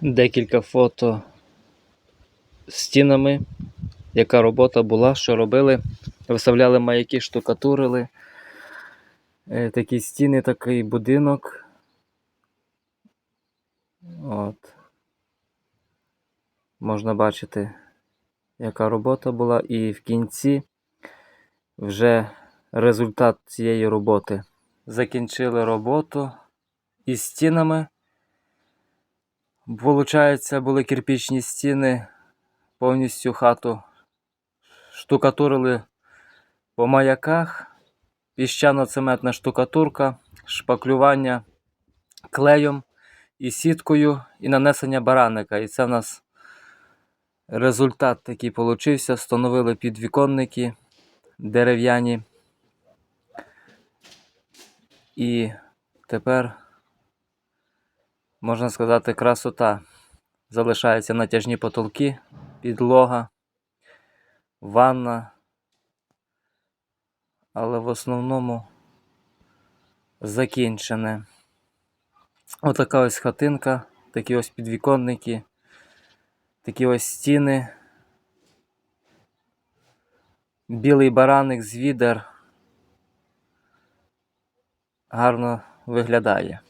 декілька фото стінами, яка робота була, що робили. Виставляли маяки, штукатурили. Е, Такі стіни, такий будинок. От. Можна бачити, яка робота була, і в кінці вже результат цієї роботи. Закінчили роботу із стінами. Получається, були кирпічні стіни, повністю хату штукатурили по маяках, піщано-цементна штукатурка, шпаклювання клеєм і сіткою, і нанесення бараника. І це в нас результат такий получився. Встановили підвіконники дерев'яні. І тепер, можна сказати, красота. Залишаються натяжні потолки, підлога, ванна. Але в основному закінчене. Отака ось хатинка, такі ось підвіконники, такі ось стіни. Білий бараник з відер гарно виглядає.